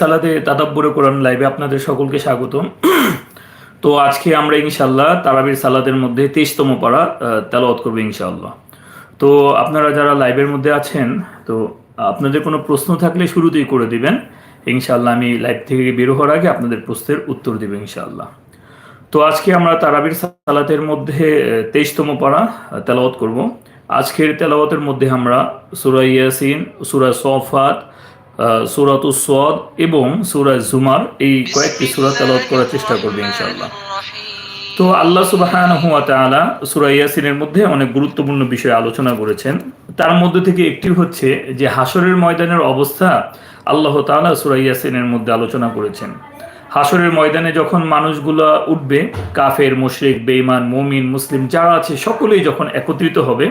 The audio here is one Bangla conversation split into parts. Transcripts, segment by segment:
সালাতে তাদাব্বুরে কোরআন লাইভে আপনাদের সকলকে স্বাগতম। তো আজকে আমরা ইনশাল্লাহ তারাবির সালাদের মধ্যে তেইশতম পাড়া তেলাওয়াত করব ইনশাল্লাহ তো আপনারা যারা লাইভের মধ্যে আছেন, তো আপনাদের কোনো প্রশ্ন থাকলে শুরুতেই করে দিবেন। ইনশাল্লাহ আমি লাইভ থেকে বের হওয়ার আগে আপনাদের প্রশ্নের উত্তর দিব ইনশাল্লাহ তো আজকে আমরা তারাবির সালাতের মধ্যে তেইশতম পাড়া তেলাওয়াত করব। আজকের তেলাওয়াতের মধ্যে আমরা সুরা ইয়াসিন, সুরা সফাত সুরাত সোয়াদ এবং সুরা জুমার এই কয়েকটি সুরা তেলাওয়াত করার চেষ্টা করবে ইনশাআল্লাহ। তো আল্লাহ সুবাহান হুয়া তাআলা সুরা ইয়াসিনের মধ্যে অনেক গুরুত্বপূর্ণ বিষয়ে আলোচনা করেছেন। তার মধ্যে থেকে একটি হচ্ছে যে হাসরের ময়দানের অবস্থা আল্লাহ তাআলা সুরা ইয়াসিনের মধ্যে আলোচনা করেছেন। হাসরের ময়দানে যখন মানুষগুলো উঠবে, কাফের, মুশরিক, বেঈমান, মুমিন, মুসলিম, যারা আছে, সকলেই যখন একত্রিত হবে,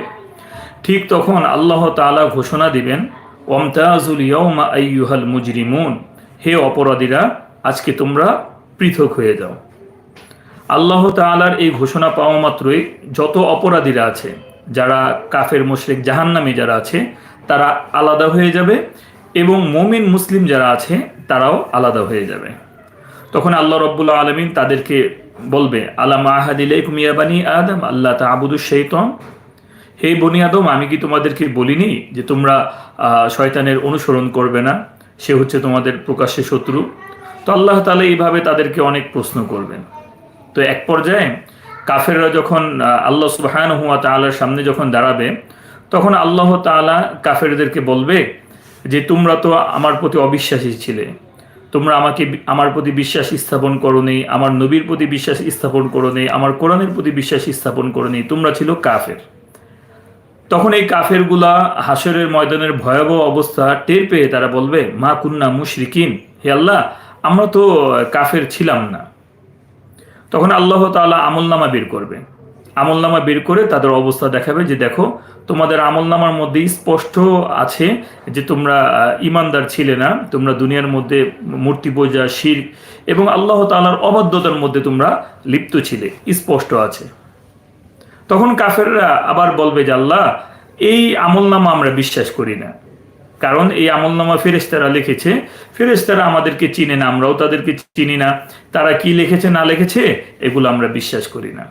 ঠিক তখন আল্লাহ তাআলা ঘোষণা দিবেন ওমতাজুল ইয়ৌমা আইয়ুহাল মুজরিমুন। হে অপরাধীরা, আজকে তোমরা পৃথক হয়ে যাও। আল্লাহ তাআলার এই ঘোষণা পাওয়া মাত্রই যত অপরাধীরা আছে, যারা কাফের, মুশরিক, জাহান্নামী যারা আছে, তারা আলাদা হয়ে যাবে এবং মমিন, মুসলিম যারা আছে, তারাও আলাদা হয়ে যাবে। তখন আল্লাহ রব্বুল্লা আলমিন তাদেরকে বলবে আল্লাহ মাহাদিলাইকুম ইয়াবানি আদম? আল্লাহ তা আবুদুল শৈতম হে বনি আদম, আমি কি তোমাদেরকে বলিনি যে তোমরা শয়তানের অনুসরণ করবে না? সে হচ্ছে তোমাদের প্রকাশ্যে শত্রু। তো আল্লাহ তালা এইভাবে তাদেরকে অনেক প্রশ্ন করবেন। তো এক পর্যায়ে কাফেররা যখন আল্লাহ সুবাহান হুয়া তালার সামনে যখন দাঁড়াবে, তখন আল্লাহ তালা কাফেরদেরকে বলবে যে, তোমরা তো আমার প্রতি অবিশ্বাসী ছিলে। তোমরা আমাকে আমার প্রতি বিশ্বাস স্থাপন করো নেই আমার নবীর প্রতি বিশ্বাস স্থাপন করো নেই আমার কোরআনের প্রতি বিশ্বাস স্থাপন করো নেই তোমরা ছিল কাফের। তখন এই কাফেরগুলা হাসরের ময়দানের ভয়াবহ অবস্থা টের পেয়ে তারা বলবে, মা কুন্না মুশরিকিন, হে আল্লাহ, আমরা তো কাফের ছিলাম না। তখন আল্লাহ তালা আমলনামা বের করবে। আমলনামা বের করে তাদের অবস্থা দেখাবে যে, দেখো, তোমাদের আমলনামার মধ্যে স্পষ্ট আছে যে, তোমরা ইমানদার ছিলে না, তোমরা দুনিয়ার মধ্যে মূর্তি পূজা, শির এবং আল্লাহ তালার অবাধ্যতার মধ্যে তোমরা লিপ্ত ছিলে। স্পষ্ট আছে। তখন কাফেররা আবার বলবে যে আল্লাহ, এই আমলনামা আমরা বিশ্বাস করি না। কারণ এই আমলনামা ফেরেস্তারা লিখেছে ফেরেস্তারা আমাদেরকে চিনে না, আমরাও তাদেরকে চিনি না। তারা কি লিখেছে, না লিখেছে, এগুলো আমরা বিশ্বাস করি না।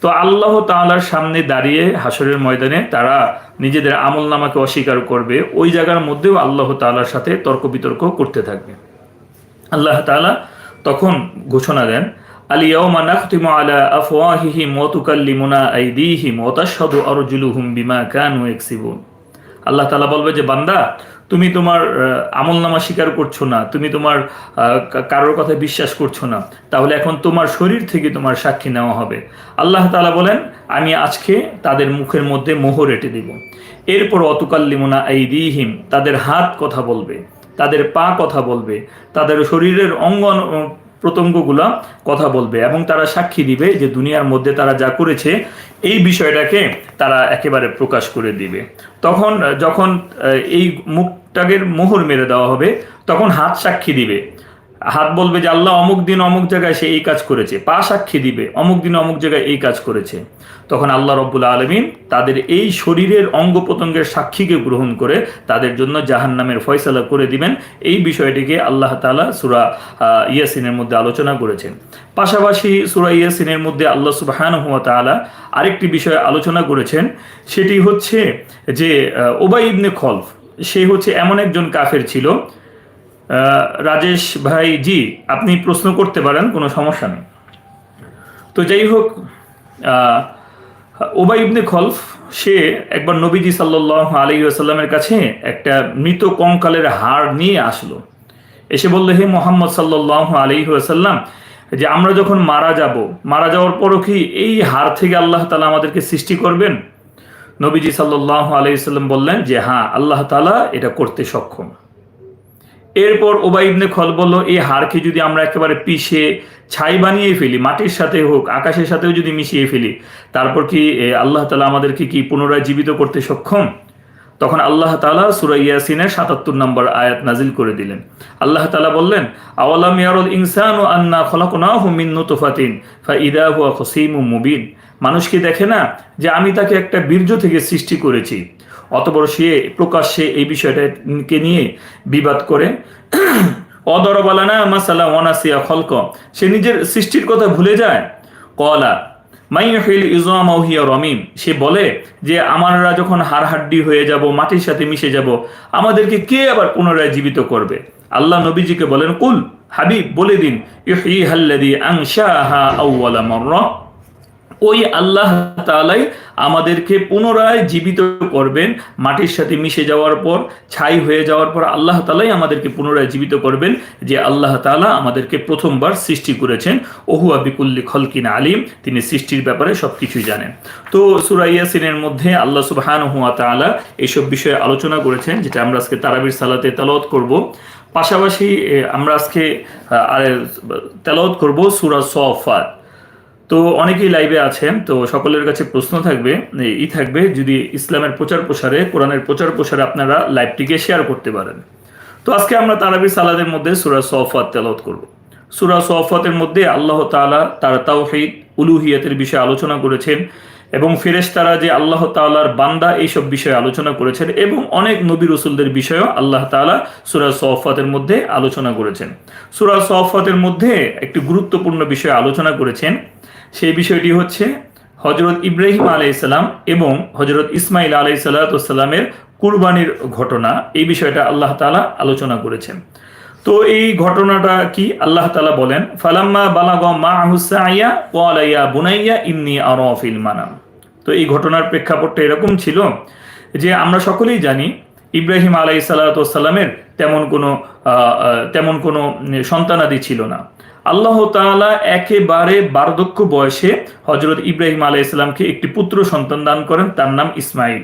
তো আল্লাহ তাআলার সামনে দাঁড়িয়ে হাসরের ময়দানে তারা নিজেদের আমল নামাকে অস্বীকার করবে। ওই জায়গার মধ্যেও আল্লাহ তাআলার সাথে তর্ক বিতর্ক করতে থাকবে। আল্লাহ তাআলা তখন ঘোষণা দেন আলিয়াউমা নাখতিমু আলা আফওয়াহিহিম ওয়া তুকাল্লিমুনা আইদিহিম ওয়া তাশহাদু আরজুলুহুম বিমা কানু আল্লাহ তাআলা বলবে যে, বান্দা, তুমি তোমার আমল নামা স্বীকার করছ না, তুমি তোমার কারোর কথা বিশ্বাস করছ না, তাহলে এখন তোমার শরীর থেকে তোমার সাক্ষী নেওয়া হবে। আল্লাহ তালা বলেন, আমি আজকে তাদের মুখের মধ্যে মোহর এঁটে দিব। এরপর অতুকাল্লিমোনা এই দিহিম তাদের হাত কথা বলবে, তাদের পা কথা বলবে, তাদের শরীরের অঙ্গ প্রত্যঙ্গগুলা কথা বলবে এবং তারা সাক্ষী দিবে যে দুনিয়ার মধ্যে তারা যা করেছে, এই বিষয়টাকে তারা একেবারে প্রকাশ করে দিবে। তখন, যখন এই মুখটাকের মোহর মেরে দেওয়া হবে, তখন হাত সাক্ষী দিবে। হাত বলবে যে আল্লাহ অমুক দিন অমুক জায়গায় সে এই কাজ করেছে, পা সাক্ষী দিবে, অমুক দিন অমুক জায়গায় এই কাজ করেছে। তখন আল্লাহ রব্বুল আলমিন তাদের এই শরীরের অঙ্গ প্রত্যঙ্গের সাক্ষীকে গ্রহণ করে তাদের জন্য জাহান নামের ফয়সালা করে দিবেন। এই বিষয়টিকে আল্লাহ তালা সুরা ইয়াসিনের মধ্যে আলোচনা করেছেন। পাশাপাশি সুরা ইয়াসিনের মধ্যে আল্লাহ সুবাহান হুয়া তালা আরেকটি বিষয়ে আলোচনা করেছেন, সেটি হচ্ছে যে ওবাই ইবনে খলফ, সে হচ্ছে এমন একজন কাফের ছিল রাজেশ ভাই জি, আপনি প্রশ্ন করতে পারেন, কোনো সমস্যা নেই। তো যাই হোক ওবাই ইবনে খলফ, সে একবার নবীজি সাল্লাহ আলী আসাল্লামের কাছে একটা মৃত কঙ্কালের হাড় নিয়ে আসলো। এসে বলল, হে মোহাম্মদ সাল্লাহ আলী আসাল্লাম যে আমরা যখন মারা যাব, মারা যাওয়ার পরও কি এই হার থেকে আল্লাহ তালা আমাদেরকে সৃষ্টি করবেন? নবীজি সাল্লাহ আলাইসাল্লাম বললেন যে হ্যাঁ আল্লাহ তালা এটা করতে সক্ষম। এরপর ওবাই ইবনে খল বলল, এই হাড়কে যদি আমরা একেবারে পিষে ছাই বানিয়ে ফেলি, মাটির সাথে হোক, আকাশের সাথেও যদি মিশিয়ে ফেলি, তারপর কি আল্লাহ তালা আমাদেরকে কি পুনরায় জীবিত করতে সক্ষম? তখন আল্লাহ তালা সুরা ইয়াসিনের সাতাত্তর নম্বর আয়াত নাজিল করে দিলেন। আল্লাহ তালা বললেন, আওয়ালাম ইয়ারুল ইনসান ও আন্না খলাকুনাহু মিন নুতফাতিন ফা ইদা হুয়া খসিমু মুবিন। মানুষ কি দেখে না যে আমি তাকে একটা বীর্য থেকে সৃষ্টি করেছি? অতবর সে প্রকাশ্যে এই বিষয়টাকে নিয়ে বিবাদ করে। অদরবালানা মাসালা ওয়ানাসিয়া খলক। সে নিজের সৃষ্টির কথা ভুলে যায়। কলা মাইহিল ইজম হিয়া রমিম। সে বলে যে আমরা যখন হাড় হাড্ডি হয়ে যাব, মাটির সাথে মিশে যাব, আমাদেরকে কে আবার পুনরায় জীবিত করবে? আল্লাহ নবীজিকে বলেন, কুল, হাবিব, বলে দিন ইহি হাল্লাদি আংশাহা আউওয়ালা মাররা। ওই আল্লাহ তালাই আমাদেরকে পুনরায় জীবিত করবেন, মাটির সাথে মিশে যাওয়ার পর, ছাই হয়ে যাওয়ার পর আল্লাহ তালাই আমাদেরকে পুনরায় জীবিত করবেন, যে আল্লাহ তালা আমাদেরকে প্রথমবার সৃষ্টি করেছেন। ওহু আবিকুল্লি খলকিন আলিম, তিনি সৃষ্টির ব্যাপারে সব কিছুই জানেন। তো সুরাইয়াসিনের মধ্যে আল্লাহ সুবাহান হুয়া তালা এইসব বিষয়ে আলোচনা করেছেন, যেটা আমরা আজকে তারাবির সালাতে তালাওয়াত করব। পাশাপাশি আমরা আজকে তেলাওয়াত করব সুরা সফাত। তো অনেকেই লাইভে আছেন, তো সকলের কাছে প্রশ্ন থাকবে ই থাকবে, যদি ইসলামের প্রচার প্রসারে, কোরআনের প্রচার প্রসারে আপনারা লাইভটিকে শেয়ার করতে পারেন। তো আজকে আমরা তারাবি সালাদের মধ্যে সুরা সফাত তেলত করব। সুরা সফাতের মধ্যে আল্লাহ তাআলা তার তাওহিদ, উলুহিয়াতের বিষয়ে আলোচনা করেছেন। এবং ফেরেশতারা যে আল্লাহ তাআলার বান্দা এইসব বিষয়ে আলোচনা করেছেন এবং অনেক নবী রসুলদের বিষয়েও আল্লাহ তাআলা সুরা সফাতের মধ্যে আলোচনা করেছেন। সুরা সফাতের মধ্যে একটি গুরুত্বপূর্ণ বিষয়ে আলোচনা করেছেন, সেই বিষয়টি হচ্ছে হজরত ইব্রাহিম আলাইসাল্লাম এবং হজরত ইসমাইল আলাই সাল্লাতামের কুরবানির ঘটনা, এই বিষয়টা আল্লাহ তালা আলোচনা করেছেন। তো এই ঘটনাটা কি আল্লাহ তালা বলেন? ফালাম্মা বালাগ মা হুসাইয়া ওয়ালাইয়া বুনাইয়া ইন্নি আরফিল মানাম। তো এই ঘটনার প্রেক্ষাপটটা এরকম ছিল যে আমরা সকলেই জানি ইব্রাহিম আলাই সাল্লাতামের তেমন কোনো তেমন কোনো সন্তানাদি ছিল না। আল্লাহ তালা একেবারে বার্ধক্য বয়সে হজরত ইব্রাহিম আলাই ইসলামকে একটি পুত্র সন্তান দান করেন, তার নাম ইসমাইল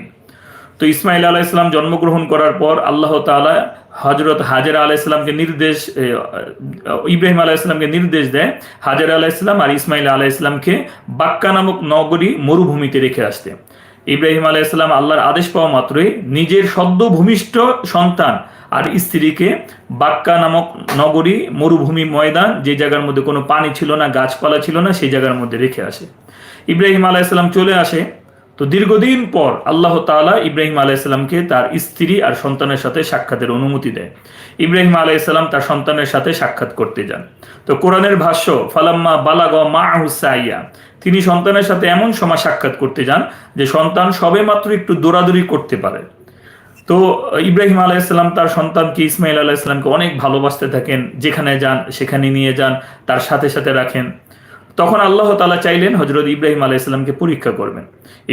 তো ইসমাইল আলাহ ইসলাম জন্মগ্রহণ করার পর আল্লাহ তাআলা হজরত হাজারা আলাহ ইসলামকে নির্দেশ ইব্রাহিম আলাহ ইসলামকে নির্দেশ দেয় হাজারা আলাহ ইসলাম আর ইসমাইল আলাহ ইসলামকে বাক্কা নামক নগরী মরুভূমিতে রেখে আসতে। ইব্রাহিম আলাহ ইসলাম আল্লাহর আদেশ পাওয়া মাত্রই নিজের সদ্য ভূমিষ্ঠ সন্তান আর স্ত্রীকে বাক্কা নামক নগরী মরুভূমি ময়দান, যে জায়গার মধ্যে কোনো পানি ছিল না, গাছপালা ছিল না, সেই জায়গার মধ্যে রেখে আসে। ইব্রাহিম আলাইসাল্লাম চলে আসে তো দীর্ঘদিন পর আল্লাহ তাআলা ইব্রাহিম আলাইসাল্লামকে তার স্ত্রী আর সন্তানের সাথে সাক্ষাতের অনুমতি দেয়। ইব্রাহিম আলাইসাল্লাম তার সন্তানের সাথে সাক্ষাৎ করতে যান। তো কোরআনের ভাষ্য, ফালাম্মা বালাগ মা হুসাইয়া তিনি সন্তানের সাথে এমন সময় সাক্ষাৎ করতে যান যে সন্তান সবে মাত্র একটু দৌড়াদৌড়ি করতে পারে। তো ইব্রাহিম আলাইসাল্লাম তার সন্তানকে ইসমাইল আলাইসাল্লামকে অনেক ভালোবাসতে থাকেন। যেখানে যান, সেখানে নিয়ে যান, তার সাথে সাথে রাখেন। তখন আল্লাহ তালা চাইলেন হজরত ইব্রাহিম আলাইসাল্লামকে পরীক্ষা করবেন।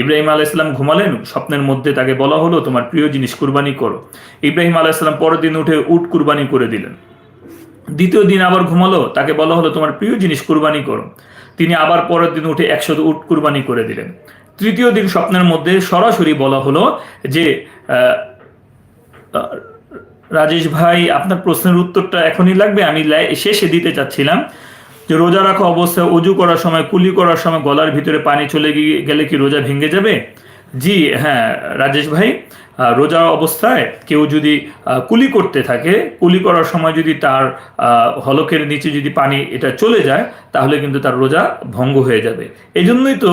ইব্রাহিম আলাইসাল্লাম ঘুমালেন, স্বপ্নের মধ্যে তাকে বলা হলো, তোমার প্রিয় জিনিস কুরবানি করো। ইব্রাহিম আলাইসাল্লাম পরের দিন উঠে উট কুরবানি করে দিলেন। দ্বিতীয় দিন আবার ঘুমালো, তাকে বলা হলো, তোমার প্রিয় জিনিস কুরবানি করো। তিনি আবার পরের দিন উঠে একশো উট কুরবানি করে দিলেন। তৃতীয় দিন স্বপ্নের মধ্যে সরাসরি বলা হলো যে রাজেশ ভাই, আপনার প্রশ্নের উত্তরটা এখনই লাগবে, আমি শেষে দিতে চাচ্ছিলাম। যে রোজা রাখা অবস্থায় অজু করার সময়, কুলি করার সময়, গলার ভিতরে পানি চলে গিয়ে গেলে কি রোজা ভেঙে যাবে? জি হ্যাঁ রাজেশ ভাই রোজা অবস্থায় কেউ যদি কুলি করতে থাকে, কুলি করার সময় যদি তার হলকের নিচে যদি পানি এটা চলে যায়, তাহলে কিন্তু তার রোজা ভঙ্গ হয়ে যাবে। এই জন্যই তো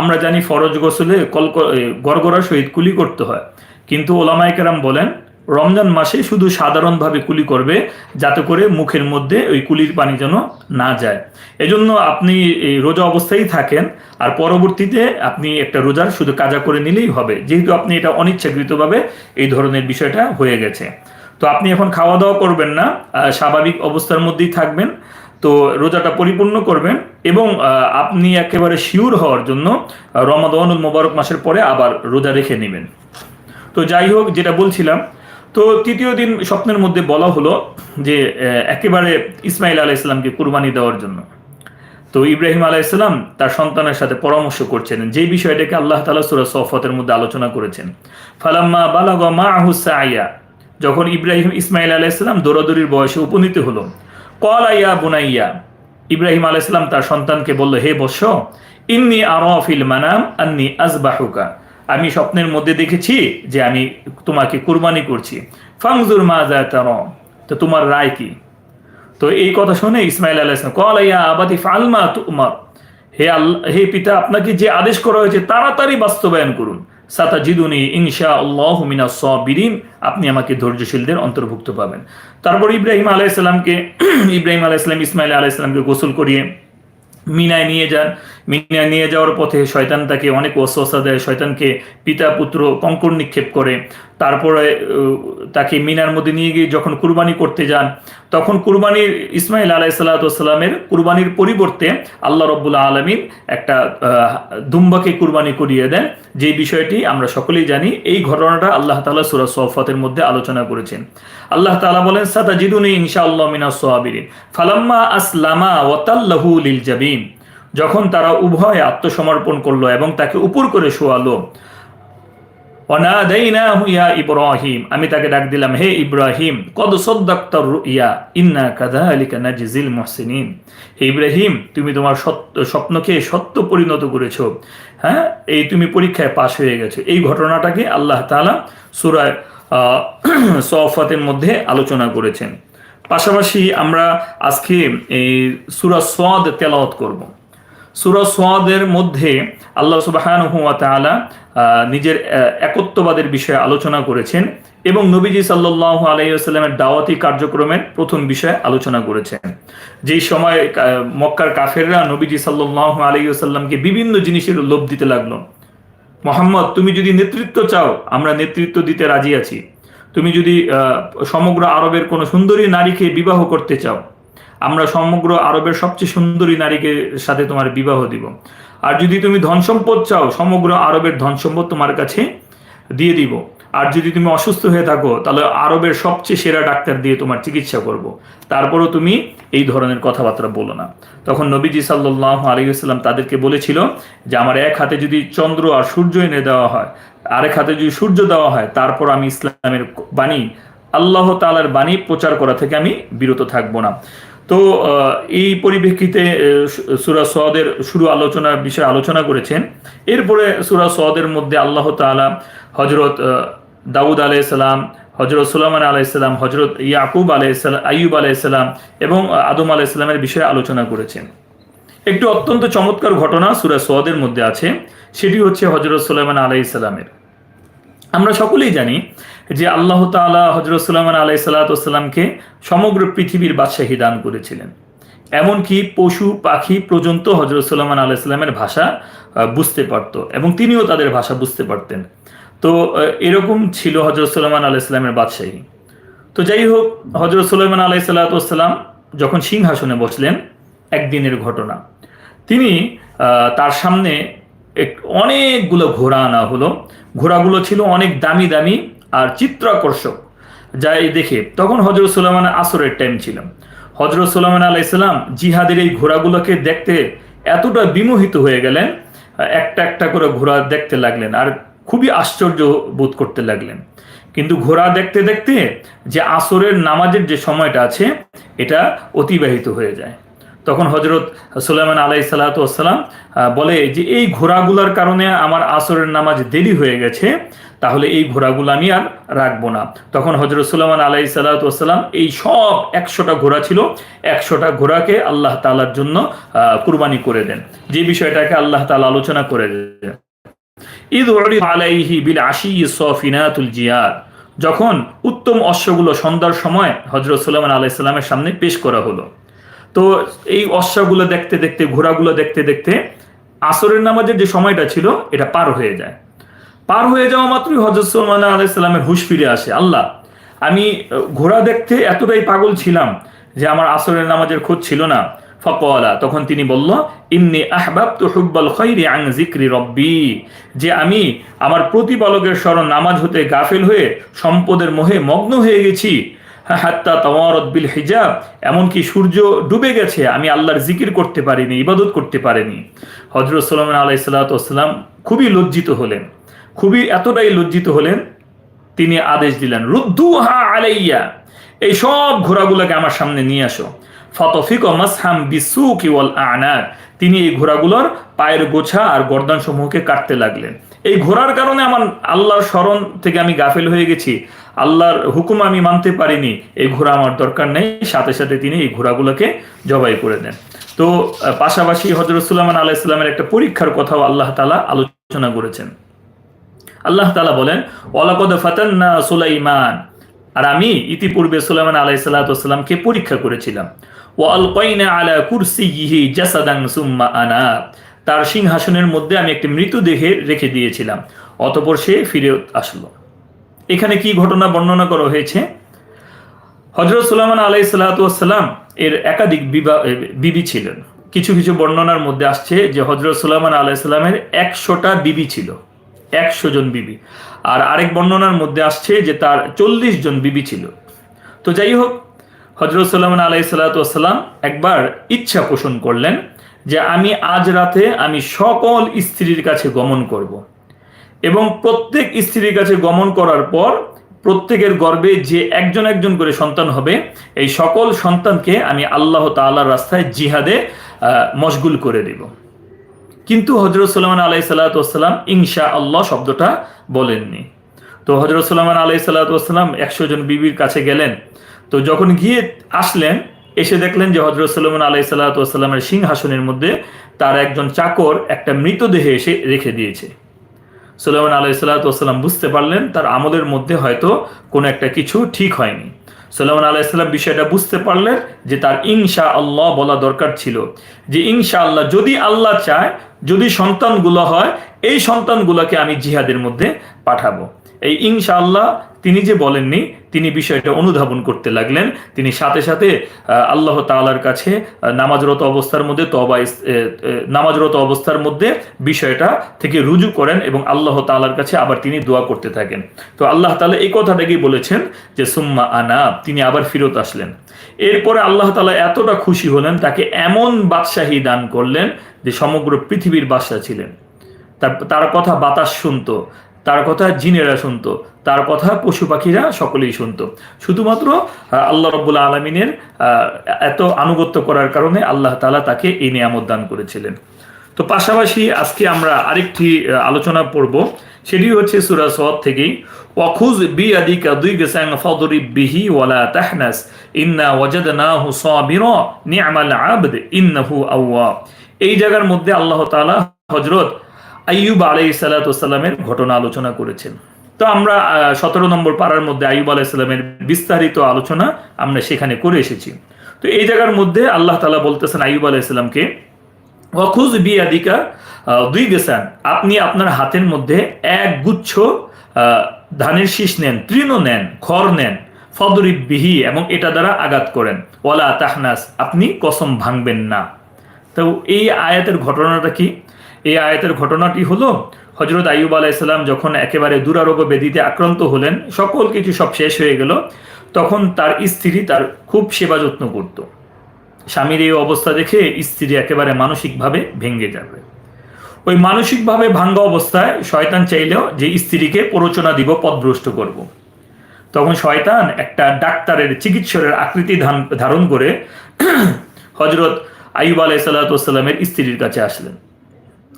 আমরা জানি ফরজ গোসলে কলক গড়গড়া সহিত কুলি করতে হয়। কিন্তু ওলামাইকেরাম বলেন রমজান মাসে শুধু সাধারণভাবে কুলি করবে, যাতে করে মুখের মধ্যে ওই কুলির পানি যেন না যায়। এজন্য আপনি এই রোজা অবস্থায় থাকেন, আর পরবর্তীতে আপনি একটা রোজার শুধু কাজা করে নিলেই হবে। যেহেতু আপনি এটা অনিচ্ছাকৃতভাবে এই ধরনের বিষয়টা হয়ে গেছে। তো আপনি এখন খাওয়া দাওয়া করবেন না স্বাভাবিক অবস্থার মধ্যেই থাকবেন। তো রোজাটা পরিপূর্ণ করবেন এবং আপনি একেবারে শিওর হওয়ার জন্য রমাদানুল মোবারক মাসের পরে আবার রোজা রেখে নেবেন। তো যাই হোক, যেটা বলছিলাম তো তৃতীয় দিন স্বপ্নের মধ্যে বলা হলো যে একেবারে ইসমাইল আলাহ ইসলামকে কুরবানি দেওয়ার জন্য। তো ইব্রাহিম আলাহ ইসলাম তার সন্তানের সাথে পরামর্শ করছেন যেই বিষয়টাকে আল্লাহ তালা সুরা সফতের মধ্যে আলোচনা করেছেন। ফালাম্মা বালাগ মা হুসাইয়া যখন ইব্রাহিম ইসমাইল আলাহ ইসলাম দৌড়াদৌড়ির বয়সে উপনীত হলো কল আইয়া বুনাইয়া, ইব্রাহিম আলাহ ইসলাম তার সন্তানকে বলল, হে বৎস, ইন্নি আরফিল মানাম আন্নি আজবাহুকা আমি স্বপ্নের মধ্যে দেখেছি যে আমি তোমাকে কুরবানি করছি। ফাংজুর মা যা তো তোমার রায় কি? তো এই কথা শুনে ইসমাইল ইসলাম কল, ইয়া আবাদি ফালমা তুমার। হে আল্লাহ হে পিতা, আপনাকে যে আদেশ করা হয়েছে তাড়াতাড়ি বাস্তবায়ন করুন। সাতাজিদুনি ইনশা আল্লাহ মিনা সাবিরিন, আপনি আমাকে ধৈর্যশীলদের অন্তর্ভুক্ত পাবেন। তারপর ইব্রাহিম আলাইসাল্লামকে ইব্রাহিম আলাইসাল্লাম ইসমাইল আলাইসাল্লামকে গোসল করিয়ে মিনায় নিয়ে যান। মিনায় নিয়ে যাওয়ার পথে শয়তান তাকে অনেক ওসওয়াসা দেয়, শয়তানকে পিতা, পুত্র কঙ্কর নিক্ষেপ করে। তারপরে তাকে মিনার মধ্যে নিয়ে গিয়ে যখন কুরবানি করতে যান, তখন কুরবানির ইসমাইল আলাহ সাল্লামের কুরবানির পরিবর্তে আল্লাহ রব্বুল্লা আলমিন একটা দুম্বাকে কুরবানি করিয়ে দেন। যে বিষয়টি আমরা সকলেই জানি, এই ঘটনাটা আল্লাহ তালা সুরা সফাতের মধ্যে আলোচনা করেছেন। আল্লাহ তালা বলেন সাদা জিদুনি ইনশা আল্লাহ মিনা সোহাবিরিন ফালাম্মা আসলামা ওয়াতাল্লাহু লিল জাবিন। যখন তারা উভয় আত্মসমর্পণ করল এবং তাকে উপর করে শোয়ালো ইয়া ইব্রাহিম। আমি তাকে ডাক দিলাম, হে ইব্রাহিম, কদ সদ্দাক্তার রুইয়া, ইন্না কাযালিকা নাজিজিল হে ইব্রাহিম, তুমি তোমার সত্য, স্বপ্নকে সত্য পরিণত করেছ। হ্যাঁ এই তুমি পরীক্ষায় পাশ হয়ে গেছো। এই ঘটনাটাকে আল্লাহ তাআলা সূরা সফাতের মধ্যে আলোচনা করেছেন। পাশাপাশি আমরা আজকে এই সূরা সদ তেলাওয়াত করব। সুরা সোয়াদের মধ্যে আল্লাহ সুবাহান হুয়া তালা নিজের একত্ববাদের বিষয়ে আলোচনা করেছেন এবং নবীজি সাল্লাহ আলাইসাল্লামের দাওয়াতি কার্যক্রমের প্রথম বিষয়ে আলোচনা করেছেন। যেই সময় মক্কার কাফেররা নবীজি সাল্লাহ আলাইসাল্লামকে বিভিন্ন জিনিসের লোভ দিতে লাগল। মোহাম্মদ, তুমি যদি নেতৃত্ব চাও, আমরা নেতৃত্ব দিতে রাজি আছি। তুমি যদি সমগ্র আরবের কোনো সুন্দরী নারীকে বিবাহ করতে চাও আমরা সমগ্র আরবের সবচেয়ে সুন্দরী নারীকে সাথে তোমার বিবাহ দিব। আর যদি তুমি ধন সম্পদ চাও, সমগ্র আরবের ধন সম্পদ তোমার কাছে দিয়ে দিব। আর যদি তুমি অসুস্থ হয়ে থাকো, তাহলে আরবের সবচেয়ে সেরা ডাক্তার দিয়ে তোমার চিকিৎসা করব। তারপরও তুমি এই ধরনের কথাবার্তা বলো না। তখন নবীজি সাল্লাহ আলিউসাল্লাম তাদেরকে বলেছিল যে, আমার এক হাতে যদি চন্দ্র আর সূর্য এনে দেওয়া হয়, আরেক হাতে যদি সূর্য দেওয়া হয়, তারপর আমি ইসলামের বাণী, আল্লাহ তালার বাণী প্রচার করা থেকে আমি বিরত থাকব না। তো এই পরিপ্রেক্ষিতে সুরা সদের শুরু আলোচনার বিষয়ে আলোচনা করেছেন। এরপরে সুরা সদের মধ্যে আল্লাহ তাআলা হজরত দাউদ আলাইসালাম হজরত সুলাইমান আলাইসালাম হজরত ইয়াকুব আলাইসালাম আইয়ুব আলাইসালাম এবং আদম আলাইসালামের বিষয়ে আলোচনা করেছেন। একটি অত্যন্ত চমৎকার ঘটনা সুরা সদের মধ্যে আছে। সেটি হচ্ছে হজরত সুলাইমান আলাইসালামের আমরা সকলেই জানি যে আল্লাহ তাআলা হজরত সুলাইমান আলাই সাল্লাতামকে সমগ্র পৃথিবীর বাদশাহী দান করেছিলেন। এমনকি পশু, পাখি পর্যন্ত হজরত সুলাইমান আলাইসাল্লামের ভাষা বুঝতে পারত এবং তিনিও তাদের ভাষা বুঝতে পারতেন। তো এরকম ছিল হজরত সুলাইমান আলাইসাল্লামের বাদশাহী। তো যাই হোক হজরত সুলাইমান আলাই সাল্লাতাম যখন সিংহাসনে বসলেন, একদিনের ঘটনা। তিনি তার সামনে অনেকগুলো ঘোড়া আনা হলো। ঘোড়াগুলো ছিল অনেক দামি দামি আর চিত্রাকর্ষক যা এই দেখে, তখন হজরত সুলাইমান আসরের টাইম ছিল। হজরত সুলাইমান আলাইসাল্লাম জিহাদের এই ঘোড়াগুলোকে দেখতে এতটা বিমোহিত হয়ে গেলেন, একটা একটা করে ঘোড়া দেখতে লাগলেন আর খুবই আশ্চর্য বোধ করতে লাগলেন। কিন্তু ঘোড়া দেখতে দেখতে যে আসরের নামাজের যে সময়টা আছে, এটা অতিবাহিত হয়ে যায়। তখন হজরত সুলাইমান আলাই সাল্লাতাম বলে যে এই ঘোড়াগুলোর কারণে আমার আসরের নামাজ দেরি হয়ে গেছে, তাহলে এই ঘোড়াগুলো আমি আর রাখব না। তখন হজরত সুলাইমান আলাই সাল্লাতাম এই সব একশোটা ঘোড়া ছিল, একশোটা ঘোড়াকে আল্লাহ তালার জন্য কুরবানি করে দেন। যে বিষয়টাকে আল্লাহ তালা আলোচনা করে দেন যখন উত্তম অশ্বগুলো সন্ধ্যার সময় হজরত সুলাইমান আলাইসাল্লামের সামনে পেশ করা হলো তো এই অশ্বাগুলো দেখতে দেখতে, ঘোড়াগুলো দেখতে দেখতে আসরের নামাজের যে সময়টা ছিল, এটা পার হয়ে যায়। পার হয়ে যাওয়া মাত্রই হজরত সুলমান আলাইসাল্লামের হুশ ফিরে আসে। আল্লাহ, আমি ঘোড়া দেখতে এতটাই পাগল ছিলাম যে আমার আসরের নামাজের খোঁজ ছিল না। ফকওয়ালা তখন তিনি বলল, ইন্নি আহবাব তো হুব্বাল খৈরি আং জিক্রি রব্বি। যে আমি আমার প্রতিপালকের স্মরণ নামাজ হতে গাফেল হয়ে সম্পদের মোহে মগ্ন হয়ে গেছি। হাত্তা তাওয়ারত বিল হিজাব, এমনকি সূর্য ডুবে গেছে, আমি আল্লাহর জিকির করতে পারিনি, ইবাদত করতে পারিনি। হজরত সাল্লাম আলাইসাল্লাম খুবই লজ্জিত হলেন। খুবই এতটাই লজ্জিত হলেন, তিনি আদেশ দিলেন, রুদ্দুহা আলাইয়া, এই সব ঘোড়াগুলোকে আমার সামনে নিয়ে আসো। ফতফিক মাসহাম বিসুক ওয়াল আনার, তিনি এই ঘোড়াগুলোর পায়ের গোছা আর গর্দান সমূহকে কাটতে লাগলেন। এই ঘোড়ার কারণে আমার আল্লাহর স্মরণ থেকে আমি গাফেল হয়ে গেছি। আল্লাহর হুকুম আমি মানতে পারিনি। এই ঘোড়া আমার দরকার নেই। সাথে সাথে তিনি এই ঘোড়াগুলোকে জবাই করে দেন। তো পাশাপাশি হজরত সুলাইমান আলাইসাল্লামের একটা পরীক্ষার কথাও আল্লাহ তালা আলোচনা করেছেন। আল্লাহ তালা বলেন ওলাকদ ফাতান্না সুলাইমান। আর আমি ইতিপূর্বে সুলাইমান আলাইসাল্লাতামকে পরীক্ষা করেছিলাম। ও আল আলা কুরসিহি জাসাদাং সুম্মা আনা। তার সিংহাসনের মধ্যে আমি একটি মৃতদেহে রেখে দিয়েছিলাম। অতপর সে ফিরে আসলো। এখানে কি ঘটনা বর্ণনা করা হয়েছে? হজরত সুলাইমান আলাই সাল্লাতাম এর একাধিক বিবি ছিলেন। কিছু কিছু বর্ণনার মধ্যে আসছে যে হজরত সুলাইমান আলাইসাল্লামের একশোটা বিবি ছিল, একশো জন বিবি। আর আরেক বর্ণনার মধ্যে আসছে যে তার চল্লিশ জন বিবি ছিল। তো যাই হোক হজরত সাল্লামান আলাই সাল্লাতাম একবার ইচ্ছা পোষণ করলেন। যে আমি আজ রাতে আমি সকল স্ত্রীর কাছে গমন করব। এবং প্রত্যেক স্ত্রীর কাছে গমন করার পর প্রত্যেকের গর্বে যে একজন একজন করে সন্তান হবে, এই সকল সন্তানকে আমি আল্লাহ তাল্লাহর রাস্তায় জিহাদে মশগুল করে দেব। কিন্তু হজরত সাল্লামান আলাই সাল্লাতাম ইনশা আল্লাহ শব্দটা বলেননি। তো হজরত সাল্লামান আলাই সাল্লাতাম একশো জন বিবির কাছে গেলেন। তো যখন গিয়ে আসলেন এসে দেখলেন যে হজরত সাল্লামান আলাই সাল্লাতামের সিংহাসনের মধ্যে তার একজন চাকর একটা মৃতদেহে এসে রেখে দিয়েছে। সুলাইমান আলাই সাল্লাতাম বুঝতে পারলেন তার আমলের মধ্যে হয়তো কোনো একটা কিছু ঠিক হয়নি। সুলাইমান আলাইসাল্লাম বিষয়টা বুঝতে পারলেন যে তার ইনশা আল্লাহ বলা দরকার ছিল যে ইনশা আল্লাহ যদি আল্লাহ চায়, যদি সন্তানগুলো হয়, এই সন্তানগুলোকে আমি জিহাদের মধ্যে পাঠাবো। এই ইনশা আল্লাহ তিনি যে বলেননি, তিনি বিষয়টা অনুধাবন করতে লাগলেন। তিনি সাথে সাথে আল্লাহ তালার কাছে নামাজরত অবস্থার মধ্যে তবা নামাজরত অবস্থার মধ্যে বিষয়টা থেকে রুজু করেন এবং আল্লাহ তালার কাছে আবার তিনি দোয়া করতে থাকেন। তো আল্লাহ তালা এই কথাটাকেই বলেছেন যে, সুম্মা আনা তিনি আবার ফিরত আসলেন। এরপরে আল্লাহ তালা এতটা খুশি হলেন, তাকে এমন বাদশাহী দান করলেন যে, সমগ্র পৃথিবীর বাদশাহ ছিলেন। তার তার কথা বাতাস শুনতো। তার কথা জিনেরা শুনতো, তার কথা পশু পাখিরা সকলেই শুনতো। শুধুমাত্র আল্লাহ রব্বুল্লা আলমিনের এত আনুগত্য করার কারণে আল্লাহ তালা তাকে এই নিয়ামত দান করেছিলেন। তো পাশাপাশি আজকে আমরা আরেকটি আলোচনা পড়ব, সেটি হচ্ছে সুরা সদ থেকেই, ওয়াখুজ বি আদিকা দুই গেসাং ফদরি বিহি ওয়ালা তাহনাস, ইন্না সাবিরা, নি'মাল আবদ, ইন্নাহু এই জায়গার মধ্যে আল্লাহ তাআলা হযরত আইয়ুব আলাই সালাতামের ঘটনা আলোচনা করেছেন। তো আমরা সতেরো নম্বর পাড়ার মধ্যে আইয়ুব আলাইসাল্লামের বিস্তারিত আলোচনা আমরা সেখানে করে এসেছি। তো এই জায়গার মধ্যে আল্লাহ তালা বলতেছেন আইয়ুব আলাইসাল্লামকে অখুজ বিয়াদিকা দুই গেছেন আপনি আপনার হাতের মধ্যে এক গুচ্ছ ধানের শীষ নেন, তৃণ নেন, খড় নেন, ফদরিব বিহি, এবং এটা দ্বারা আঘাত করেন। ওলা তাহনাস, আপনি কসম ভাঙবেন না। তো এই আয়াতের ঘটনাটা কি? এই আয়াতের ঘটনাটি হলো হজরত আইব আলাইসাল্লাম যখন একেবারে দুরারোগ্য বেদিতে আক্রান্ত হলেন, সকল কিছু সব শেষ হয়ে গেল, তখন তার স্ত্রী তার খুব সেবা যত্ন করত। স্বামীর এই অবস্থা দেখে স্ত্রী একেবারে মানসিকভাবে ভেঙে যাবে। ওই মানসিকভাবে ভাঙ্গা অবস্থায় শয়তান চাইলেও যে স্ত্রীকে প্ররোচনা দিব, পদভ্রষ্ট করব। তখন শয়তান একটা ডাক্তারের চিকিৎসকের আকৃতি ধারণ করে হজরত আইব আলাইসাল্লামের স্ত্রীর কাছে আসলেন।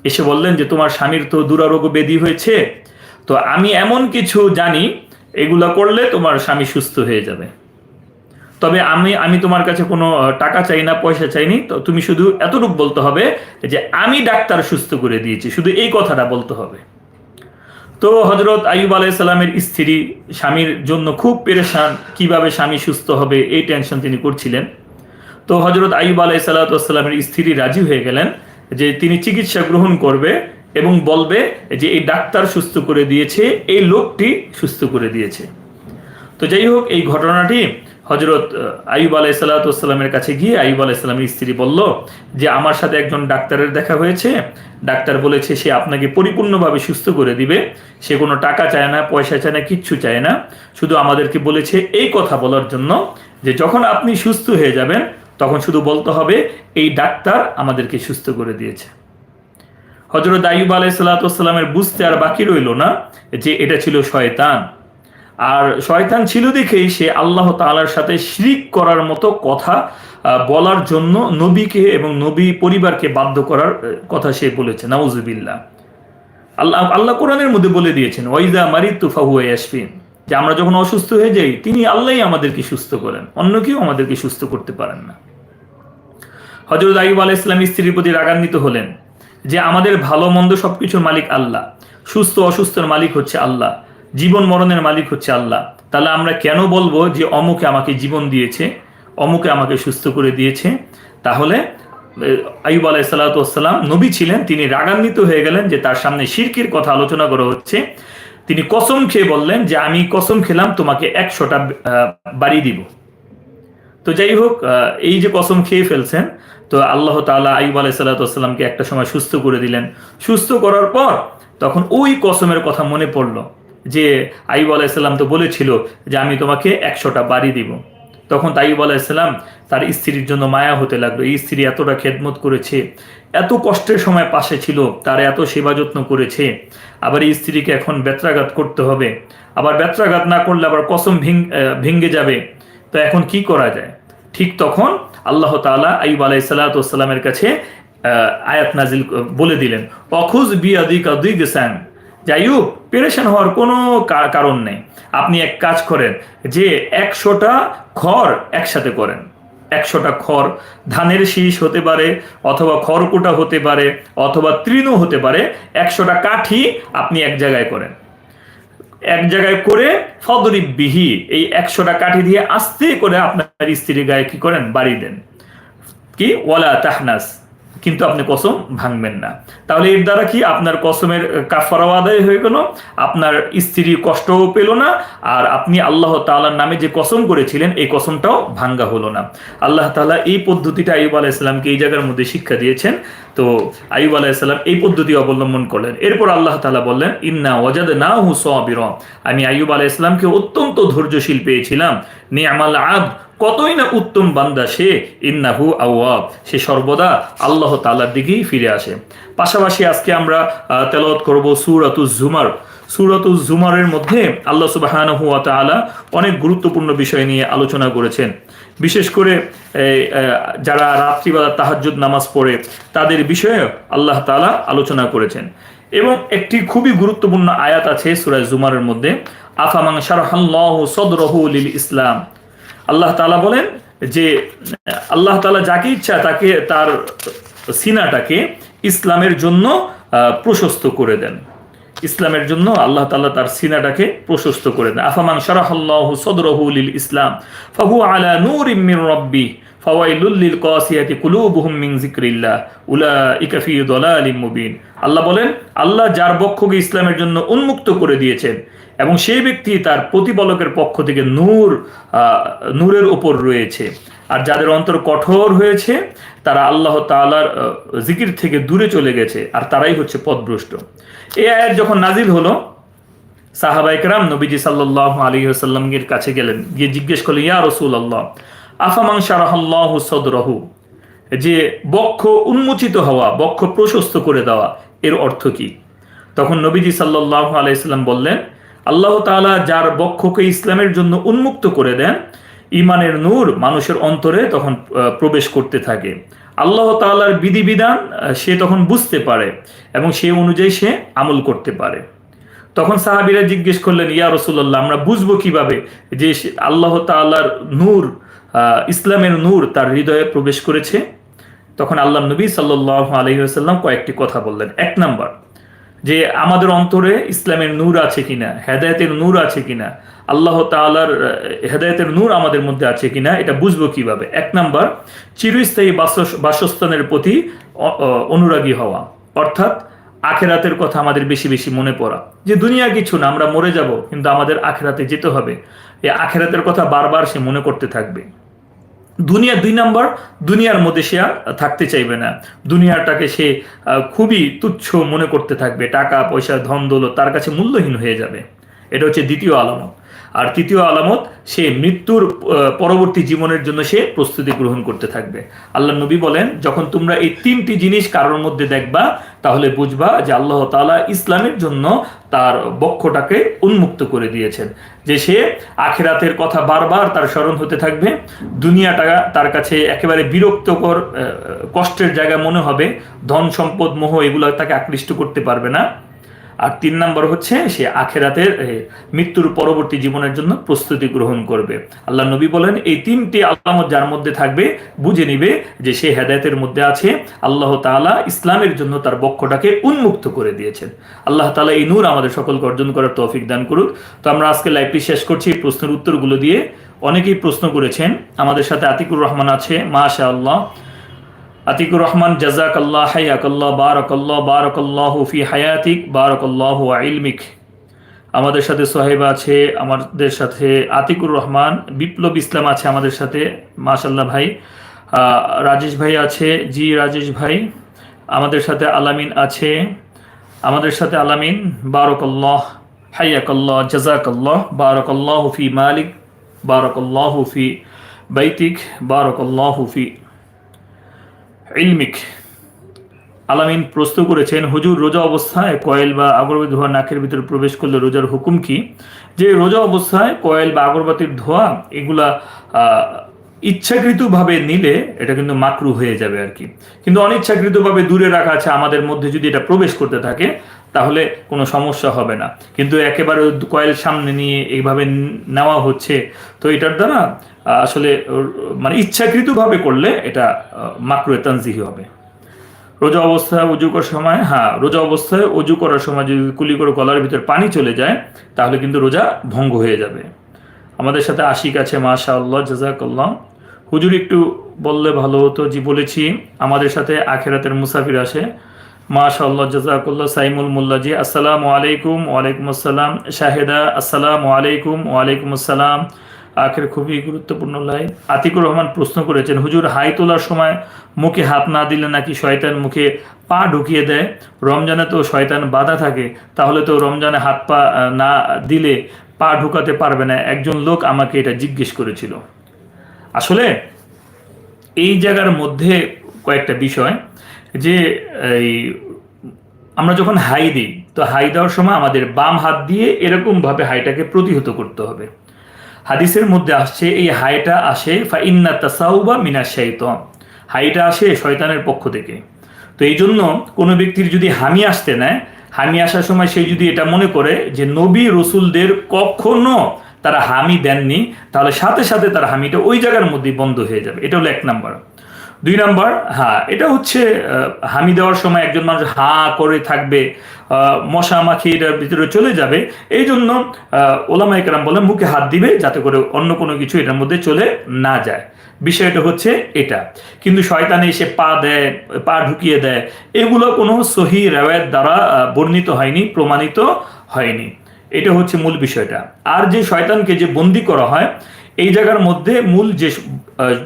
এসে বললেন যে, তোমার স্বামীর তো দুরারোগ্য বেদি হয়েছে। তো আমি এমন কিছু জানি, এগুলা করলে তোমার স্বামী সুস্থ হয়ে যাবে। তবে আমি আমি তোমার কাছে কোনো টাকা চাই না, পয়সা চাইনি। তো তুমি শুধু এতটুকু বলতে হবে যে, আমি ডাক্তার সুস্থ করে দিয়েছি। শুধু এই কথাটা বলতে হবে। তো হজরত আইব আলাইসাল্লামের স্ত্রী স্বামীর জন্য খুব পেরেশান কীভাবে স্বামী সুস্থ হবে, এই টেনশন তিনি করছিলেন। তো হজরত আইব আলাইসাল্লামের স্ত্রী রাজি হয়ে গেলেন। যে তিনি চিকিৎসা গ্রহণ করবে এবং বলবে যে এই ডাক্তার সুস্থ করে দিয়েছে, এই লোকটি সুস্থ করে দিয়েছে। তো যাই হোক, এই ঘটনাটি হজরত আইব আলাই সাল্লাতামের কাছে গিয়ে আইব আলাইসাল্লামের স্ত্রী বলল যে, আমার সাথে একজন ডাক্তারের দেখা হয়েছে। ডাক্তার বলেছে সে আপনাকে পরিপূর্ণভাবে সুস্থ করে দিবে। সে কোনো টাকা চায় না, পয়সা চায় না, কিচ্ছু চায় না। শুধু আমাদেরকে বলেছে এই কথা বলার জন্য যে, যখন আপনি সুস্থ হয়ে যাবেন তখন শুধু বলতে হবে, এই ডাক্তার আমাদেরকে সুস্থ করে দিয়েছে। হজরত আইব আলাই সাল্লাতামের বুঝতে আর বাকি রইল না যে এটা ছিল শয়তান। আর শয়তান ছিল দেখেই সে আল্লাহ তালার সাথে শ্রিক করার মতো কথা বলার জন্য নবীকে এবং নবী পরিবারকে বাধ্য করার কথা সে বলেছে। নাউজুবিল্লা আল্লাহ আল্লাহ কোরআনের মধ্যে বলে দিয়েছেন ওয়াইদা মারিদ তুফাহু ইয়াসফিন যে আমরা যখন অসুস্থ হয়ে যাই, তিনি আল্লাহ আমাদেরকে সুস্থ করেন, অন্য কেউ আমাদেরকে সুস্থ করতে পারেন না। হজরত আইব আলাহ ইসলাম স্ত্রীর প্রতি রাগান্বিত হলেন যে আমাদের ভালো মন্দ সবকিছুর মালিক আল্লাহ, সুস্থ অসুস্থের মালিক হচ্ছে আল্লাহ, জীবন মরণের মালিক হচ্ছে আল্লাহ। তাহলে আমরা কেন বলব যে অমুকে আমাকে জীবন দিয়েছে, অমুকে আমাকে সুস্থ করে দিয়েছে? তাহলে আইব আলাহ সাল্লাতাম নবী ছিলেন, তিনি রাগান্বিত হয়ে গেলেন যে তার সামনে শিরকির কথা আলোচনা করা হচ্ছে। তিনি কসম খেয়ে বললেন যে আমি কসম খেলাম, তোমাকে একশোটা বাড়ি দিব। তো যাই হোক এই যে কসম খেয়ে ফেলছেন তো আল্লাহ তালা আইব সাল্লাতামকে একটা সময় সুস্থ করে দিলেন। সুস্থ করার পর তখন ওই কসমের কথা মনে পড়ল যে আইব আলাইসাল্লাম তো বলেছিল যে আমি তোমাকে একশোটা বাড়ি দিব। তখন তাইব আলাইসাল্লাম তার স্ত্রীর জন্য মায়া হতে লাগল। এই স্ত্রী এতটা খেদমত করেছে, এত কষ্টের সময় পাশে ছিল, তার এত সেবা যত্ন করেছে। আবার এই স্ত্রীকে এখন ব্যত্রাঘাত করতে হবে। আবার ব্যত্রাঘাত না করলে আবার কসম ভেঙ্গে যাবে। তো এখন কি করা যায়? ঠিক তখন আল্লাহ তালা আইব আলাই সাল্লাতামের কাছে আয়াত নাজিল বলে দিলেন, অখুজ বিয়াদিকা দুই গেসান যাই হোক পেরেশান হওয়ার কোনো কারণ নেই। আপনি এক কাজ করেন যে একশোটা খড় একসাথে করেন। একশোটা খড় ধানের শীষ হতে পারে, অথবা খড়কুটা হতে পারে, অথবা তৃণ হতে পারে। একশোটা কাঠি আপনি এক জায়গায় করেন। এক জায়গায় করে ফদরিব বিহি এই একশোটা কাঠি দিয়ে আস্তে করে আপনার স্ত্রীর গায়ে কি করেন? বাড়ি দেন। কি? ওয়ালা তাহনাস। কিন্তু আপনি কসম ভাঙবেন না। তাহলে এর দ্বারা কি আপনার কসমের কাফারাও আদায় হয়ে গেল? আপনার স্ত্রী কষ্টও পেল না, আর আপনি আল্লাহ তালার নামে যে কসম করেছিলেন, এই কসমটাও ভাঙ্গা হলো না। আল্লাহ তালা এই পদ্ধতিটা আইব আলাইসাল্লামকে এই জায়গার মধ্যে শিক্ষা দিয়েছেন। তো আইব আলাইসাল্লাম এই পদ্ধতি অবলম্বন করলেন। এরপর আল্লাহ তালা বললেন, ইন্না ওয়াজাদ না হু সবির। আমি আইব আলাইসাল্লামকে অত্যন্ত ধৈর্যশীল পেয়েছিলাম। নে আমাল আব কতই না উত্তম বান্দা সে, ইন্নাহু আওয়াব। সে সর্বদা আল্লাহ তালার দিকেই ফিরে আসে। পাশাপাশি আজকে আমরা তেলত করব সুরাতু জুমার। সুরাতু জুমারের মধ্যে আল্লাহ সুবাহান হুয়া অনেক গুরুত্বপূর্ণ বিষয় নিয়ে আলোচনা করেছেন। বিশেষ করে যারা রাত্রিবেলা তাহাজুদ নামাজ পড়ে, তাদের বিষয়ে আল্লাহ তালা আলোচনা করেছেন। এবং একটি খুবই গুরুত্বপূর্ণ আয়াত আছে সুরাজ জুমারের মধ্যে আফামাং শারহাল্লাহ সদরহু লিল ইসলাম? আল্লাহ তালা বলেন যে, আল্লাহ তালা যাকে ইচ্ছা তাকে তার সিনাটাকে ইসলামের জন্য প্রশস্ত করে দেন। ইসলামের জন্য আল্লাহ তাল্লাহ তার সিনাটাকে প্রশস্ত করে দেন। আফামান শারাহ সদরহুল ইসলাম, ফাহু আলা নূর ইমির রব্বি ফাওয়াইলুল্লিল কাসিয়াতি কুলুবুহুম মিন যিকরিল্লাহ, উলাইকা ফি দালালিম মুবিন। আল্লাহ বলেন, আল্লাহ যার বক্ষকে ইসলামের জন্য উন্মুক্ত করে দিয়েছেন এবং সেই ব্যক্তি তার প্রতিপালকের পক্ষ থেকে নূর নূরের ওপর রয়েছে। আর যাদের অন্তর কঠোর হয়েছে, তারা আল্লাহ তালার জিকির থেকে দূরে চলে গেছে, আর তারাই হচ্ছে পথভ্রষ্ট। এই আয়াত যখন নাজিল হলো সাহাবাইকরাম নবীজি সাল্লাহ আলী আসাল্লামের কাছে গেলেন। গিয়ে জিজ্ঞেস করলেন, ইয়া রসুল আল্লাহ আফামাং শারাহ সদরহু? যে, বক্ষ উন্মোচিত হওয়া, বক্ষ প্রশস্ত করে দেওয়া, এর অর্থ কি? তখন নবীজি সাল্লাহ আলাইসাল্লাম বললেন আল্লাহ তালা যার বক্ষকে ইসলামের জন্য উন্মুক্ত করে দেন ইমানের নূর মানুষের অন্তরে তখন প্রবেশ করতে থাকে। আল্লাহ তালার বিধিবিধান সে তখন বুঝতে পারে এবং সে অনুযায়ী সে আমল করতে পারে। তখন সাহাবিরা জিজ্ঞেস করলেন, ইয়া রসুল্লাহ আমরা বুঝব কীভাবে যে আল্লাহ তাল্লার নূর ইসলামের নূর তার হৃদয়ে প্রবেশ করেছে? তখন আল্লাহ নবী সাল্লাহ আলহিহাল্লাম কয়েকটি কথা বললেন। এক নাম্বার যে আমাদের অন্তরে ইসলামের নূর আছে কিনা, হেদায়তের নূর আছে কিনা, আল্লাহ তালার হেদায়তের নূর আমাদের মধ্যে আছে কিনা, এটা বুঝব কীভাবে? এক নাম্বার, চিরস্থায়ী বাসস্থানের প্রতি অনুরাগী হওয়া। অর্থাৎ আখেরাতের কথা আমাদের বেশি বেশি মনে পড়া। যে দুনিয়া কিছু না, আমরা মরে যাব, কিন্তু আমাদের আখেরাতে যেতে হবে। এই আখেরাতের কথা বারবার সে মনে করতে থাকবে। দুনিয়া দুই নম্বর, দুনিয়ার মধ্যে সে থাকতে চাইবে না। দুনিয়াটাকে সে খুবই তুচ্ছ মনে করতে থাকবে। টাকা, পয়সা ধন দৌলত তার কাছে মূল্যহীন হয়ে যাবে। এটা হচ্ছে দ্বিতীয় আলামত। আর তৃতীয় আলামত, সে মৃত্যুর পরবর্তী জীবনের জন্য সে প্রস্তুতি গ্রহণ করতে থাকবে। আল্লাহ নবী বলেন, যখন তোমরা এই তিনটি জিনিস কারোর মধ্যে দেখবা, তাহলে বুঝবা যে আল্লাহ তালা ইসলামের জন্য তার বক্ষটাকে উন্মুক্ত করে দিয়েছেন। যে সে আখেরাতের কথা বারবার তার স্মরণ হতে থাকবে, দুনিয়াটা তার কাছে একেবারে বিরক্তকর কষ্টের জায়গা মনে হবে, ধন সম্পদ মোহ এগুলো তাকে আকৃষ্ট করতে পারবে না। আর তিন নাম্বার হচ্ছে সে আখেরাতের মৃত্যুর পরবর্তী জীবনের জন্য প্রস্তুতি গ্রহণ করবে। আল্লাহ নবী বলেন, এই তিনটি আলামত যার মধ্যে থাকবে, বুঝে নিবে যে সে হেদায়তের মধ্যে আছে, আল্লাহ তাআলা ইসলামের জন্য তার বক্ষটাকে উন্মুক্ত করে দিয়েছেন। আল্লাহ তাআলা এই নূর আমাদের সকলকে অর্জন করার তৌফিক দান করুক। তো আমরা আজকে লাইভটি শেষ করছি, এই প্রশ্নের উত্তরগুলো দিয়ে। অনেকেই প্রশ্ন করেছেন, আমাদের সাথে আতিকুর রহমান আছে মাশা আল্লাহ আতিকুর রহমান জাজাক আল্লাহ হায়াক আল্লাহ বারক আল্লাহ বারক আল্লাহ ফি হায়াতিক বারক আল্লাহ ইলমিক। আমাদের সাথে সোহেব আছে, আমাদের সাথে আতিকুর রহমান, বিপ্লব ইসলাম আছে আমাদের সাথে মাশাল্লাহ ভাই। রাজেশ ভাই আছে, জি রাজেশ ভাই। আমাদের সাথে আলামিন আছে, আমাদের সাথে আলামিন, বারকাল্লাহ হাইয়াকাল্লাহ জাজাকাল্লাহ বারকাল্লাহ ফি মালিক, বারকাল্লাহ ফি বাইতিক, বারকাল্লাহ ফি ইলমিক। আলামিন প্রশ্ন করেছেন, হুজুর, রোজা অবস্থায় কয়েল বা আগরবাতি ধোয়া নাকের ভিতরে প্রবেশ করলে রোজার হুকুম কি? যে রোজা অবস্থায় কয়েল বা আগরবাতির ধোয়া, এগুলা ইচ্ছাকৃতভাবে নিলে এটা কিন্তু মাকরু হয়ে যাবে আর কি। কিন্তু অনিচ্ছাকৃতভাবে দূরে রাখা আছে, আমাদের মধ্যে যদি এটা প্রবেশ করতে থাকে তাহলে কোনো সমস্যা হবে না। কিন্তু একেবারে কয়েল সামনে নিয়ে এইভাবে নেওয়া হচ্ছে, তো এটার দ্বারা আসলে মানে ইচ্ছাকৃতভাবে করলে এটা মাকরু তানজিহি হবে। রোজা অবস্থায় উজু করার সময় হ্যাঁ রোজা অবস্থায় উজু করার সময় যদি কুলি করে গলার ভিতর পানি চলে যায়, তাহলে কিন্তু রোজা ভঙ্গ হয়ে যাবে। আমাদের সাথে আশিক আছে মাশা আল্লাহ জাজাকাল্লাহ হুজুর একটু বললে ভালো হতো, জি বলেছি। আমাদের সাথে আখেরাতের মুসাফির আসে। মাশা আল্লাহ জাজাকুল্লাহ সাইমুল মোল্লা জি। আসসালামু আলাইকুম, ওয়ালাইকুম আসসালাম। শাহেদা, আসসালামু আলাইকুম, ওয়ালাইকুম আসসালাম। আখের খুবই গুরুত্বপূর্ণ লাইন আতিকুর রহমান প্রশ্ন করেছেন, হুজুর, হাই তোলার সময় মুখে হাত না দিলে নাকি শয়তান মুখে পা ঢুকিয়ে দেয়? রমজানে তো শয়তান বাধা থাকে, তাহলে তো রমজানে হাত পা না দিলে পা ঢুকাতে পারবে না। একজন লোক আমাকে এটা জিজ্ঞেস করেছিল। আসলে এই জায়গার মধ্যে কয়েকটা বিষয় যে এই, আমরা যখন হাই দিই, তো হাই দেওয়ার সময় আমাদের বাম হাত দিয়ে এরকমভাবে হাইটাকে প্রতিহত করতে হবে। হাদিসের মধ্যে আসছে, এই হাইটা আসে, ফাইন্না তাসাউবা মিনা শাইতান। হাইটা আসে শয়তানের পক্ষ থেকে। তো এই জন্য কোনো ব্যক্তির যদি হামি আসতে নেয়, হামি আসার সময় সে যদি এটা মনে করে যে নবী রসুলদের কখনো তারা হামি দেননি, তাহলে সাথে সাথে তার হামিটা ওই জায়গার মধ্যেই বন্ধ হয়ে যাবে। এটা হলো এক নাম্বার। দুই নাম্বার হ্যাঁ এটা হচ্ছে হামি দেওয়ার সময় একজন মানুষ হা করে থাকবে মশা মাখি এটার ভিতরে চলে যাবে। এই জন্য ওলামা একরাম মুখে হাত দিবে যাতে করে অন্য কোনো কিছু এটার মধ্যে চলে না যায়। বিষয়টা হচ্ছে এটা। কিন্তু শয়তানে এসে পা দেয়, পা ঢুকিয়ে দেয়। এগুলো কোনো সহি রেওয়ায়ত দ্বারা বর্ণিত হয়নি, প্রমাণিত হয়নি। এটা হচ্ছে মূল বিষয়টা। আর যে শয়তানকে যে বন্দি করা হয়, এই জায়গার মধ্যে মূল যে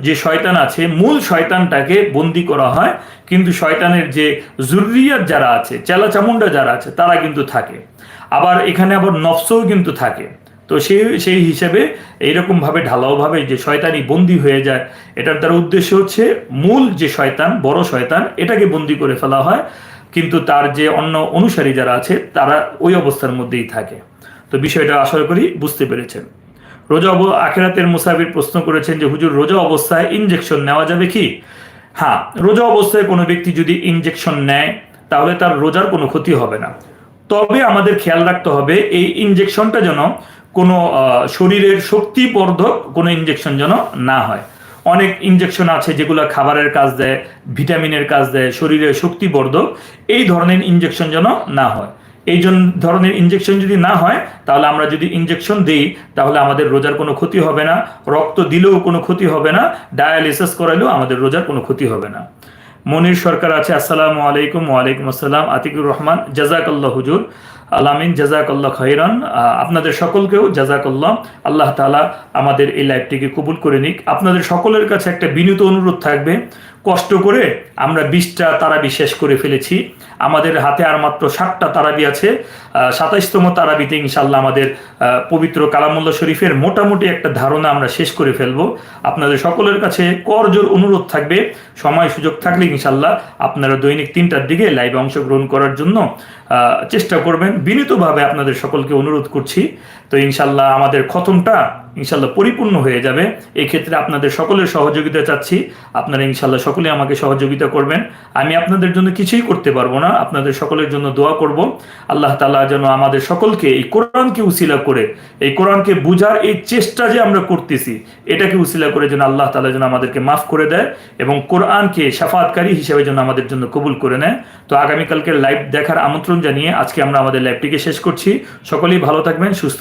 যে শয়তান আছে, মূল শয়তানটাকে বন্দি করা হয়। কিন্তু শয়তানের যে জরুরিয়াত যারা আছে চেলা চামুন্ডা যারা আছে, তারা কিন্তু থাকে। আবার এখানে আবার নফসও কিন্তু থাকে। তো সেই সেই হিসেবে এইরকমভাবে, ঢালাওভাবে যে শয়তানি বন্দি হয়ে যায়, এটার দ্বারা উদ্দেশ্য হচ্ছে মূল যে শয়তান, বড় শয়তান, এটাকে বন্দি করে ফেলা হয়। কিন্তু তার যে অন্য অনুসারী যারা আছে, তারা ওই অবস্থার মধ্যেই থাকে। তো বিষয়টা আশা করি বুঝতে পেরেছেন। রোজা আখেরাতের মুসাফির প্রশ্ন করেছেন যে, হুজুর, রোজা অবস্থায় ইনজেকশন নেওয়া যাবে কি? হ্যাঁ রোজা অবস্থায় কোনো ব্যক্তি যদি ইনজেকশন নেয়, তাহলে তার রোজার কোনো ক্ষতি হবে না। তবে আমাদের খেয়াল রাখতে হবে, এই ইনজেকশনটা যেন কোনো শরীরের শক্তিবর্ধক কোনো ইনজেকশন যেন না হয়। অনেক ইনজেকশন আছে যেগুলো খাবারের কাজ দেয়, ভিটামিনের কাজ দেয়, শরীরের শক্তিবর্ধক, এই ধরনের ইনজেকশন যেন না হয়। এই জন ধরনের ইনজেকশন যদি না হয়, তাহলে আমরা যদি ইনজেকশন দিই, তাহলে আমাদের রোজার কোনো ক্ষতি হবে না। রক্ত দিলেও কোনো ক্ষতি হবে না। ডায়ালিসিস করালেও আমাদের রোজার কোনো ক্ষতি হবে না। মনির সরকার আছে, আসসালামু আলাইকুম ওয়ালাইকুম আসসালাম, আতিকুর রহমান জাজাকাল্লাহ হুজুর। আলামিন জাজাকাল্লাহ খৈরান আপনাদের সকলকেও জাজাকাল্লাহ আল্লাহ তাআলা আমাদের এই লাইভটিকে কবুল করে নিক। আপনাদের সকলের কাছে একটা বিনীত অনুরোধ থাকবে। কষ্ট করে আমরা বিশটা তারা শেষ করে ফেলেছি। আমাদের হাতে আর মাত্র সাতটা তারাবি আছে সাতাইশতম তারাবিতে ইনশাল্লাহ আমাদের পবিত্র কালামুল্লা শরীফের মোটামুটি একটা ধারণা আমরা শেষ করে ফেলব। আপনাদের সকলের কাছে করজোর অনুরোধ থাকবে, সময় সুযোগ থাকলে ইনশাল্লাহ আপনারা দৈনিক তিনটার দিকে লাইভে অংশগ্রহণ করার জন্য চেষ্টা করবেন। বিনীতভাবে আপনাদের সকলকে অনুরোধ করছি তো ইনশাল্লাহ আমাদের খতমটা ইনশাল্লাহ পরিপূর্ণ হয়ে যাবে। এই ক্ষেত্রে আপনাদের সকলের সহযোগিতা চাচ্ছি। আপনারা ইনশাল্লাহ সকলে আমাকে সহযোগিতা করবেন। আমি আপনাদের জন্য কিছুই করতে পারব না। আপনাদের সকলের জন্য দোয়া করব। আল্লাহ তালা যেন আমাদের সকলকে এই কোরআনকে উসিলা করে, এই কোরআনকে বুঝার এই চেষ্টা যে আমরা করতেছি, এটাকে উসিলা করে যেন আল্লাহ তালা যেন আমাদেরকে মাফ করে দেয় এবং কোরআনকে সাফাতকারী হিসেবে যেন আমাদের জন্য কবুল করে নেয়। তো আগামীকালকে লাইভ দেখার আমন্ত্রণ জানিয়ে আজকে আমরা আমাদের লাইভটিকে শেষ করছি। সকলেই ভালো থাকবেন, সুস্থ